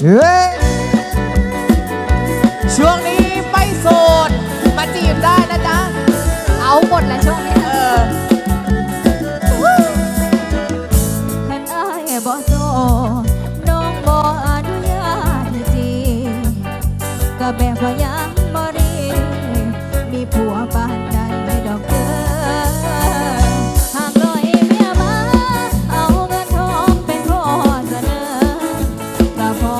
ช่วงนี้ไปโสด มาจีบได้นะจ๊ะ เอาหมดแหละช่วงนี้เออคันอ้บ่โซน้องบ่อนุญาตให้จีบก็แบบว่ายังบ่รีบมีผัวบ้านใดดอกเด้อหากร้อยเมียมา เอาเงินทองเป็นข้อเสนอก็พอ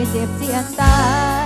ยเจ็บเสียตาย